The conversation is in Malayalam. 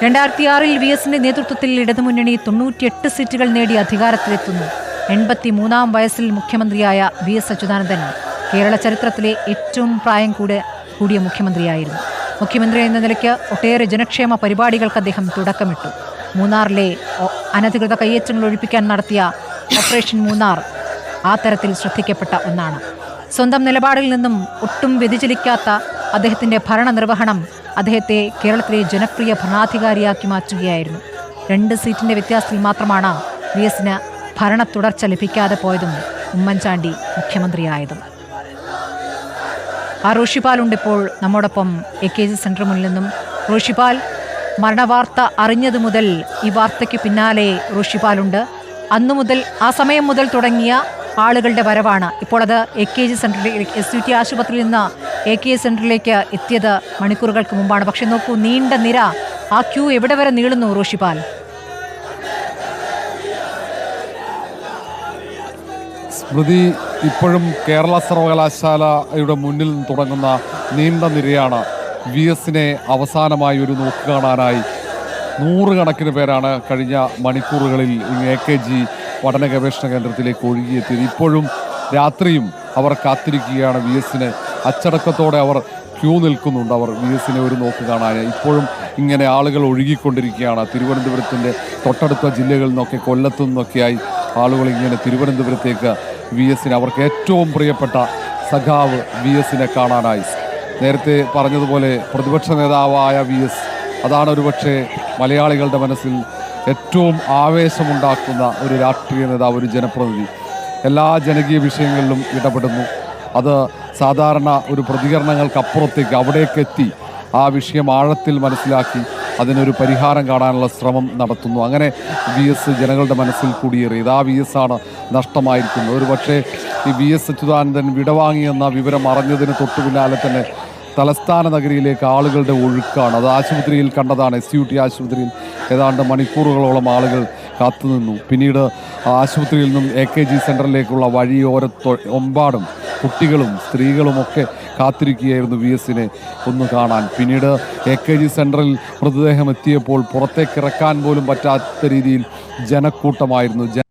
രണ്ടായിരത്തി ആറിൽ വി എസിന്റെ നേതൃത്വത്തിൽ ഇടതുമുന്നണി തൊണ്ണൂറ്റിയെട്ട് സീറ്റുകൾ നേടി അധികാരത്തിലെത്തുന്നു. എൺപത്തി മൂന്നാം വയസ്സിൽ മുഖ്യമന്ത്രിയായ വി എസ് അച്യുതാനന്ദൻ കേരള ചരിത്രത്തിലെ ഏറ്റവും പ്രായം കൂടെ കൂടിയ മുഖ്യമന്ത്രിയായിരുന്നു. മുഖ്യമന്ത്രി എന്ന നിലയ്ക്ക് ഒട്ടേറെ ജനക്ഷേമ പരിപാടികൾക്ക് അദ്ദേഹം തുടക്കമിട്ടു. മൂന്നാറിലെ അനധികൃത കയ്യേറ്റങ്ങൾ ഒഴിപ്പിക്കാൻ നടത്തിയ ഓപ്പറേഷൻ മൂന്നാർ ആ തരത്തിൽ ശ്രദ്ധിക്കപ്പെട്ട ഒന്നാണ്. സ്വന്തം നിലപാടിൽ നിന്നും ഒട്ടും വ്യതിചലിക്കാത്ത അദ്ദേഹത്തിന്റെ ഭരണനിർവഹണം അദ്ദേഹത്തെ കേരളത്തിലെ ജനപ്രിയ ഭരണാധികാരിയാക്കി മാറ്റുകയായിരുന്നു. രണ്ട് സീറ്റിന്റെ വ്യത്യാസത്തിൽ മാത്രമാണ് വി എസിന് ഭരണ തുടർച്ച ലഭിക്കാതെ പോയതും ഉമ്മൻചാണ്ടി മുഖ്യമന്ത്രിയായതും. ആ റോഷിപാലുണ്ട് ഇപ്പോൾ നമ്മോടൊപ്പം എ കെ ജി സെന്റർ മുന്നിൽ നിന്നും. റോഷിപാൽ മരണവാർത്ത അറിഞ്ഞതു മുതൽ ഈ വാർത്തയ്ക്ക് പിന്നാലെ റോഷിപാലുണ്ട് അന്നു മുതൽ ആ സമയം മുതൽ തുടങ്ങിയ ആളുകളുടെ വരവാണ്. ഇപ്പോൾ അത് എ കെ ജി സെന്ററിലേക്ക് എസ് യു ടി ആശുപത്രിയിൽ നിന്ന് എ കെ സെന്ററിലേക്ക് എത്തിയത് മണിക്കൂറുകൾക്ക് മുമ്പാണ്. പക്ഷെ നോക്കൂ നീണ്ട നിര. ആ ക്യൂ എവിടെ വരെ നീളുന്നു റോഷിപാൽ? സ്മൃതി ഇപ്പോഴും കേരള സർവകലാശാലയുടെ മുന്നിൽ തുടങ്ങുന്ന നീണ്ട നിരയാണ് വി എസിനെ അവസാനമായി ഒരു നോക്ക് കാണാനായി. നൂറുകണക്കിന് പേരാണ് കഴിഞ്ഞ മണിക്കൂറുകളിൽ എ കെ ജി പഠന ഗവേഷണ കേന്ദ്രത്തിലേക്ക് ഒഴുകിയെത്തിയത്. ഇപ്പോഴും രാത്രിയും അവർ കാത്തിരിക്കുകയാണ് വി എസിന്. അച്ചടക്കത്തോടെ അവർ ക്യൂ നിൽക്കുന്നുണ്ട്. അവർ വി എസിനെ ഒരു നോക്ക് കാണാൻ. ഇപ്പോഴും ഇങ്ങനെ ആളുകൾ ഒഴുകിക്കൊണ്ടിരിക്കുകയാണ്. തിരുവനന്തപുരത്തിന്റെ തൊട്ടടുത്ത ജില്ലകളിൽ നിന്നൊക്കെ കൊല്ലത്തു നിന്നൊക്കെയായി ആളുകൾ ഇങ്ങനെ തിരുവനന്തപുരത്തേക്ക് വി എസിന് അവർക്ക് ഏറ്റവും പ്രിയപ്പെട്ട സഖാവ് വി എസിനെ കാണാനായി. നേരത്തെ പറഞ്ഞതുപോലെ പ്രതിപക്ഷ നേതാവായ വി എസ് അതാണ് ഒരുപക്ഷെ മലയാളികളുടെ മനസ്സിൽ ഏറ്റവും ആവേശമുണ്ടാക്കുന്ന ഒരു രാഷ്ട്രീയ നേതാവ് ഒരു ജനപ്രതിനിധി. എല്ലാ ജനകീയ വിഷയങ്ങളിലും ഇടപെടുന്നു. അത് സാധാരണ ഒരു പ്രതികരണങ്ങൾക്കപ്പുറത്തേക്ക് അവിടേക്ക് എത്തി ആ വിഷയം ആഴത്തിൽ മനസ്സിലാക്കി അതിനൊരു പരിഹാരം കാണാനുള്ള ശ്രമം നടത്തുന്നു. അങ്ങനെ വി എസ് ജനങ്ങളുടെ മനസ്സിൽ കുടിയേറിയത് ആ വി എസ് ആണ് നഷ്ടമായിരിക്കുന്നത്. ഒരു പക്ഷേ ഈ വി എസ് അച്യുതാനന്ദൻ വിടവാങ്ങിയെന്ന വിവരം അറിഞ്ഞതിന് തൊട്ടു പിന്നാലെ തന്നെ തലസ്ഥാന നഗരിയിലേക്ക് ആളുകളുടെ ഒഴുക്കാണ്. അത് ആശുപത്രിയിൽ കണ്ടതാണ്. എസ് യു ടി ആശുപത്രിയിൽ ഏതാണ്ട് മണിക്കൂറുകളോളം ആളുകൾ കാത്തുനിന്നു. പിന്നീട് ആശുപത്രിയിൽ നിന്നും എ കെ ജി സെന്ററിലേക്കുള്ള വഴിയോരത്തൊ ഒമ്പാടും കുട്ടികളും സ്ത്രീകളുമൊക്കെ കാത്തിരിക്കുകയായിരുന്നു വി എസിനെ ഒന്ന് കാണാൻ. പിന്നീട് എ കെ ജി സെന്ററിൽ മൃതദേഹം എത്തിയപ്പോൾ പുറത്തേക്കിറക്കാൻ പോലും പറ്റാത്ത രീതിയിൽ ജനക്കൂട്ടമായിരുന്നു. ജന